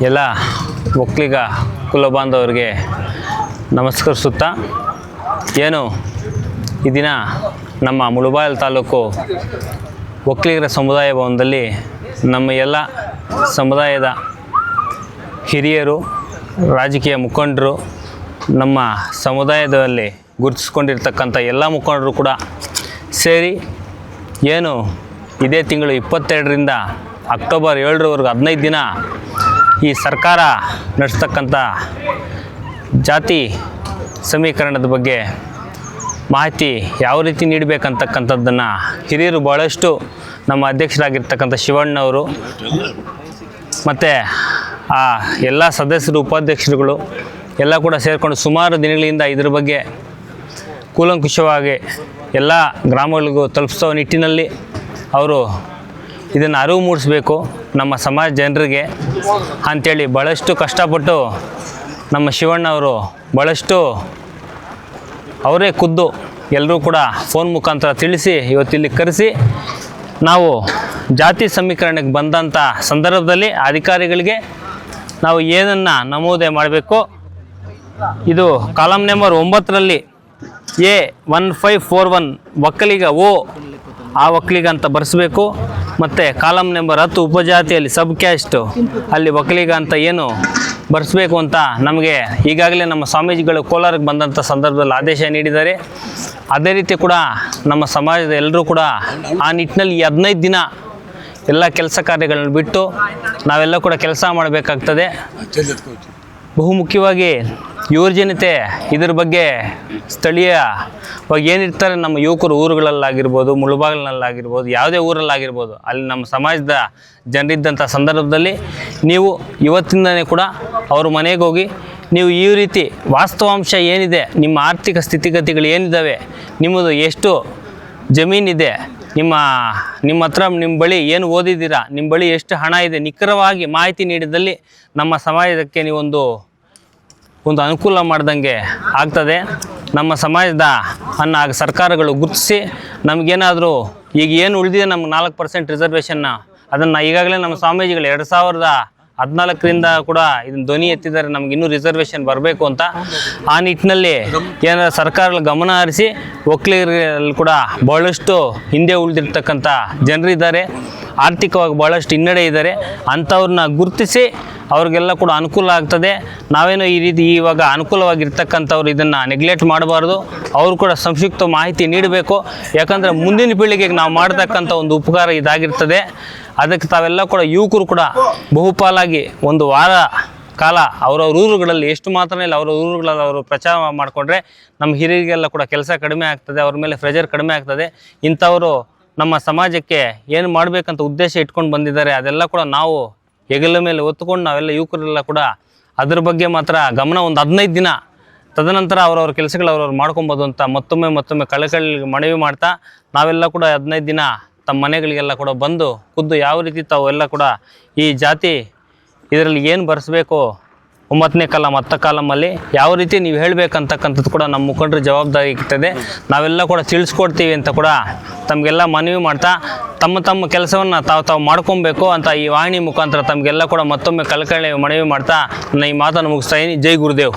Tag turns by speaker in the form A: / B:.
A: ಎಲ್ಲ ಒಕ್ಕಲಿಗ ಕುಲಬಾಂಧವರಿಗೆ ನಮಸ್ಕರಿಸುತ್ತಾ ಏನು ಈ ದಿನ ನಮ್ಮ ಮುಳುಬಾಯಲ್ ತಾಲೂಕು ಒಕ್ಕಲಿಗರ ಸಮುದಾಯ ಭವನದಲ್ಲಿ ನಮ್ಮ ಎಲ್ಲ ಸಮುದಾಯದ ಹಿರಿಯರು, ರಾಜಕೀಯ ಮುಖಂಡರು ನಮ್ಮ ಸಮುದಾಯದಲ್ಲಿ ಗುರುತಿಸ್ಕೊಂಡಿರ್ತಕ್ಕಂಥ ಎಲ್ಲ ಮುಖಂಡರು ಕೂಡ ಸೇರಿ ಏನು ಇದೇ ತಿಂಗಳು ಇಪ್ಪತ್ತೆರಡರಿಂದ ಅಕ್ಟೋಬರ್ ಏಳರವರೆಗೂ ಹದಿನೈದು ದಿನ ಈ ಸರ್ಕಾರ ನಡೆಸ್ತಕ್ಕಂಥ ಜಾತಿ ಸಮೀಕರಣದ ಬಗ್ಗೆ ಮಾಹಿತಿ ಯಾವ ರೀತಿ ನೀಡಬೇಕಂತಕ್ಕಂಥದ್ದನ್ನು ಹಿರಿಯರು ಭಾಳಷ್ಟು ನಮ್ಮ ಅಧ್ಯಕ್ಷರಾಗಿರ್ತಕ್ಕಂಥ ಶಿವಣ್ಣವರು ಮತ್ತು ಆ ಎಲ್ಲ ಸದಸ್ಯರು, ಉಪಾಧ್ಯಕ್ಷರುಗಳು ಎಲ್ಲ ಕೂಡ ಸೇರಿಕೊಂಡು ಸುಮಾರು ದಿನಗಳಿಂದ ಇದ್ರ ಬಗ್ಗೆ ಕೂಲಂಕುಷವಾಗಿ ಎಲ್ಲ ಗ್ರಾಮಗಳಿಗೂ ತಲುಪಿಸೋ ನಿಟ್ಟಿನಲ್ಲಿ ಅವರು ಇದನ್ನು ಅರಿವು ಮೂಡಿಸ್ಬೇಕು. ನಮ್ಮ ಸಮಾಜ ಜನರಿಗೆ ಅಂಥೇಳಿ ಭಾಳಷ್ಟು ಕಷ್ಟಪಟ್ಟು ನಮ್ಮ ಶಿವಣ್ಣವರು ಭಾಳಷ್ಟು ಅವರೇ ಖುದ್ದು ಎಲ್ಲರೂ ಕೂಡ ಫೋನ್ ಮುಖಾಂತರ ತಿಳಿಸಿ ಇವತ್ತಿಲ್ಲಿ ಕರೆಸಿ ನಾವು ಜಾತಿ ಸಮೀಕರಣಕ್ಕೆ ಬಂದಂಥ ಸಂದರ್ಭದಲ್ಲಿ ಅಧಿಕಾರಿಗಳಿಗೆ ನಾವು ಏನನ್ನು ನಮೂದೆ ಮಾಡಬೇಕು. ಇದು ಕಾಲಮ್ ನಂಬರ್ ಒಂಬತ್ತರಲ್ಲಿ A one five four one Okkaliga ಓ ಆ ವಕಲಿಗಂತ ಅಂತ ಬರೆಸ್ಬೇಕು. ಮತ್ತು ಕಾಲಮ್ ನಂಬರ್ ಹತ್ತು ಉಪಜಾತಿಯಲ್ಲಿ ಸಬ್ ಕ್ಯಾಸ್ಟು. ಅಲ್ಲಿ ಒಕ್ಕಲಿಗ ಅಂತ ಏನು ಬರೆಸ್ಬೇಕು ಅಂತ ನಮಗೆ ಈಗಾಗಲೇ ನಮ್ಮ ಸ್ವಾಮೀಜಿಗಳು ಕೋಲಾರಕ್ಕೆ ಬಂದಂಥ ಸಂದರ್ಭದಲ್ಲಿ ಆದೇಶ ನೀಡಿದ್ದಾರೆ. ಅದೇ ರೀತಿ ಕೂಡ ನಮ್ಮ ಸಮಾಜದ ಎಲ್ಲರೂ ಕೂಡ ಆ ನಿಟ್ಟಿನಲ್ಲಿ ಈ ಹದಿನೈದು ದಿನ ಎಲ್ಲ ಕೆಲಸ ಕಾರ್ಯಗಳನ್ನು ಬಿಟ್ಟು ನಾವೆಲ್ಲ ಕೂಡ ಕೆಲಸ ಮಾಡಬೇಕಾಗ್ತದೆ. ಬಹುಮುಖ್ಯವಾಗಿ ಯುವ ಜನತೆ ಇದರ ಬಗ್ಗೆ ಸ್ಥಳೀಯವಾಗಿ ಏನಿರ್ತಾರೆ ನಮ್ಮ ಯುವಕರು ಊರುಗಳಲ್ಲಾಗಿರ್ಬೋದು, ಮುಳುಬಾಗಿಲಿನಲ್ಲಾಗಿರ್ಬೋದು, ಯಾವುದೇ ಊರಲ್ಲಾಗಿರ್ಬೋದು, ಅಲ್ಲಿ ನಮ್ಮ ಸಮಾಜದ ಜನರಿದ್ದಂಥ ಸಂದರ್ಭದಲ್ಲಿ ನೀವು ಇವತ್ತಿಂದನೇ ಕೂಡ ಅವ್ರ ಮನೆಗೆ ಹೋಗಿ ನೀವು ಈ ರೀತಿ ವಾಸ್ತವಾಂಶ ಏನಿದೆ, ನಿಮ್ಮ ಆರ್ಥಿಕ ಸ್ಥಿತಿಗತಿಗಳು ಏನಿದ್ದಾವೆ, ನಿಮ್ಮದು ಎಷ್ಟು ಜಮೀನಿದೆ, ನಿಮ್ಮ ನಿಮ್ಮ ಹತ್ರ ನಿಮ್ಮ ಬಳಿ ಏನು ಓದಿದ್ದೀರಾ, ನಿಮ್ಮ ಬಳಿ ಎಷ್ಟು ಹಣ ಇದೆ, ನಿಖರವಾಗಿ ಮಾಹಿತಿ ನೀಡಿದಲ್ಲಿ ನಮ್ಮ ಸಮಾಜಕ್ಕೆ ನೀವೊಂದು ಒಂದು ಅನುಕೂಲ ಮಾಡ್ದಂಗೆ ಆಗ್ತದೆ. ನಮ್ಮ ಸಮಾಜದ ಅನ್ನ ಸರ್ಕಾರಗಳು ಗುರುತಿಸಿ ನಮಗೇನಾದರೂ ಈಗ ಏನು ಉಳಿದಿದೆ ನಮ್ಗೆ ನಾಲ್ಕು ಪರ್ಸೆಂಟ್ ರಿಸರ್ವೇಷನ್ನ ಅದನ್ನು ಈಗಾಗಲೇ ನಮ್ಮ ಸ್ವಾಮೀಜಿಗಳು ಎರಡು ಸಾವಿರದ ಹದಿನಾಲ್ಕರಿಂದ ಕೂಡ ಇದನ್ನು ಧ್ವನಿ ಎತ್ತಿದ್ದಾರೆ. ನಮ್ಗೆ ಇನ್ನೂ ರಿಸರ್ವೇಷನ್ ಬರಬೇಕು ಅಂತ ಆ ನಿಟ್ಟಿನಲ್ಲಿ ಏನಾರ ಸರ್ಕಾರಗಳು ಗಮನ ಹರಿಸಿ, ಒಕ್ಕಲಿಗರಲ್ಲಿ ಕೂಡ ಬಹಳಷ್ಟು ಹಿಂದೆ ಉಳಿದಿರ್ತಕ್ಕಂಥ ಜನರಿದ್ದಾರೆ. ಆರ್ಥಿಕವಾಗಿ ಭಾಳಷ್ಟು ಹಿನ್ನಡೆ ಇದ್ದಾರೆ, ಅಂಥವ್ರನ್ನ ಗುರುತಿಸಿ ಅವ್ರಿಗೆಲ್ಲ ಕೂಡ ಅನುಕೂಲ ಆಗ್ತದೆ. ನಾವೇನೋ ಈ ರೀತಿ ಇವಾಗ ಅನುಕೂಲವಾಗಿರ್ತಕ್ಕಂಥವ್ರು ಇದನ್ನು ನೆಗ್ಲೆಕ್ಟ್ ಮಾಡಬಾರ್ದು. ಅವರು ಕೂಡ ಸಂಕ್ಷಿಪ್ತ ಮಾಹಿತಿ ನೀಡಬೇಕು. ಯಾಕಂದರೆ ಮುಂದಿನ ಪೀಳಿಗೆಗೆ ನಾವು ಮಾಡ್ತಕ್ಕಂಥ ಒಂದು ಉಪಕಾರ ಇದಾಗಿರ್ತದೆ. ಅದಕ್ಕೆ ತಾವೆಲ್ಲ ಕೂಡ ಯುವಕರು ಕೂಡ ಬಹುಪಾಲಾಗಿ ಒಂದು ವಾರ ಕಾಲ ಅವರವ್ರ ಊರುಗಳಲ್ಲಿ, ಎಷ್ಟು ಮಾತ್ರ ಇಲ್ಲ ಅವರ ಊರುಗಳಲ್ಲಿ ಅವರು ಪ್ರಚಾರ ಮಾಡಿಕೊಂಡ್ರೆ ನಮ್ಮ ಹಿರಿಯರಿಗೆಲ್ಲ ಕೂಡ ಕೆಲಸ ಕಡಿಮೆ ಆಗ್ತದೆ, ಅವ್ರ ಮೇಲೆ ಪ್ರೆಜರ್ ಕಡಿಮೆ ಆಗ್ತದೆ. ಇಂಥವರು ನಮ್ಮ ಸಮಾಜಕ್ಕೆ ಏನು ಮಾಡಬೇಕಂತ ಉದ್ದೇಶ ಇಟ್ಕೊಂಡು ಬಂದಿದ್ದಾರೆ, ಅದೆಲ್ಲ ಕೂಡ ನಾವು ಹೆಗಲ ಮೇಲೆ ಒತ್ತುಕೊಂಡು ನಾವೆಲ್ಲ ಯುವಕರೆಲ್ಲ ಕೂಡ ಅದ್ರ ಬಗ್ಗೆ ಮಾತ್ರ ಗಮನ ಒಂದು ಹದಿನೈದು ದಿನ. ತದನಂತರ ಅವರವ್ರ ಕೆಲಸಗಳು ಅವ್ರವ್ರು ಮಾಡ್ಕೊಬೋದು ಅಂತ ಮತ್ತೊಮ್ಮೆ ಮತ್ತೊಮ್ಮೆ ಕಳೆಗಳಿಗೆ ಮನವಿ ಮಾಡ್ತಾ ನಾವೆಲ್ಲ ಕೂಡ ಹದಿನೈದು ದಿನ ತಮ್ಮ ಮನೆಗಳಿಗೆಲ್ಲ ಕೂಡ ಬಂದು ಖುದ್ದು ಯಾವ ರೀತಿ ತಾವು ಎಲ್ಲ ಕೂಡ ಈ ಜಾತಿ ಇದರಲ್ಲಿ ಏನು ಬರೆಸ್ಬೇಕು ಒಂಬತ್ತನೇ ಕಾಲಮ್ ಹತ್ತ ಕಾಲಮಲ್ಲಿ ಯಾವ ರೀತಿ ನೀವು ಹೇಳಬೇಕಂತಕ್ಕಂಥದ್ದು ಕೂಡ ನಮ್ಮ ಮುಖಂಡರು ಜವಾಬ್ದಾರಿ ಇರ್ತದೆ. ನಾವೆಲ್ಲ ಕೂಡ ತಿಳಿಸ್ಕೊಡ್ತೀವಿ ಅಂತ ಕೂಡ ತಮಗೆಲ್ಲ ಮನವಿ ಮಾಡ್ತಾ, ತಮ್ಮ ತಮ್ಮ ಕೆಲಸವನ್ನು ತಾವು ತಾವು ಮಾಡ್ಕೊಬೇಕು ಅಂತ ಈ ವಾಹಿನಿ ಮುಖಾಂತರ ತಮಗೆಲ್ಲ ಕೂಡ ಮತ್ತೊಮ್ಮೆ ಕಳಕಳಿ ಮನವಿ ಮಾಡ್ತಾ ನನ್ನ ಈ ಮಾತನ್ನು ಮುಗಿಸ್ತಾ ಇದ್ದೀನಿ. ಜೈ ಗುರುದೇವ್.